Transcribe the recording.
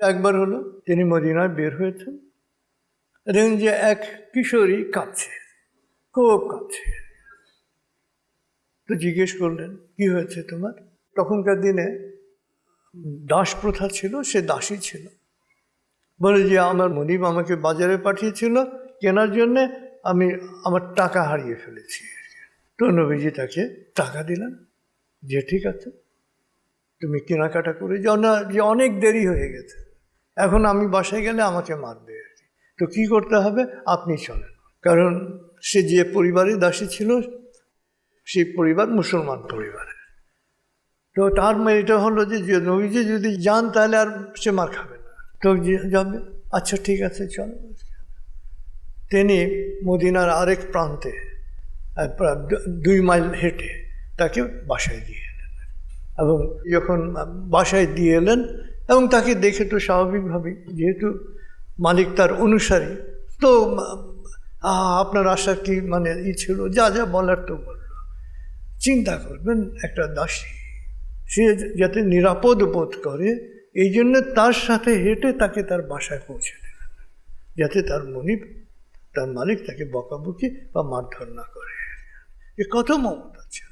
একবার হলো, তিনি মদিনায় বের হয়েছেন। দেখেন যে এক কিশোরী কাঁদছে, খুব কাঁদছে। তো জিজ্ঞেস করলেন, কি হয়েছে তোমার? তখনকার দিনে দাস প্রথা ছিল, সে দাসী ছিল। বলে যে, আমার মনিব আমাকে বাজারে পাঠিয়েছিল, কেনার জন্যে আমি আমার টাকা হারিয়ে ফেলেছি। তো নবীজি তাকে টাকা দিলেন, যে ঠিক আছে, তুমি কেনাকাটা করে যাও। না, যে অনেক দেরি হয়ে গেছে। এখন আমি বাসায় গেলে আমাকে মারবে আর কি। তো কী করতে হবে? আপনি চলেন। কারণ সে যে পরিবারে দাসী ছিল সেই পরিবার মুসলমান পরিবারে তো তার এটা হলো যে নবীজি যদি যান, তাহলে আর সে মার খাবে না। তো যাবে আচ্ছা ঠিক আছে, চলো। তিনি মদিনার আরেক প্রান্তে দুই মাইল হেঁটে তাকে বাসায় দিয়ে এলেন। এবং যখন বাসায় দিয়ে এলেন এবং তাকে দেখে তো স্বাভাবিকভাবেই, যেহেতু মালিক তার অনুসারী, তো আপনার আশা কি মানে ই ছিল, যা যা বলার তো বলল। চিন্তা করবেন, একটা দাসী, সে যাতে নিরাপদ বোধ করে, এই জন্য তার সাথে হেঁটে তাকে তার বাসায় পৌঁছে দিলেন যাতে তার মনিব, তার মালিক তাকে বকাবকি বা মারধর না করে। এ কত মমতা ছিল।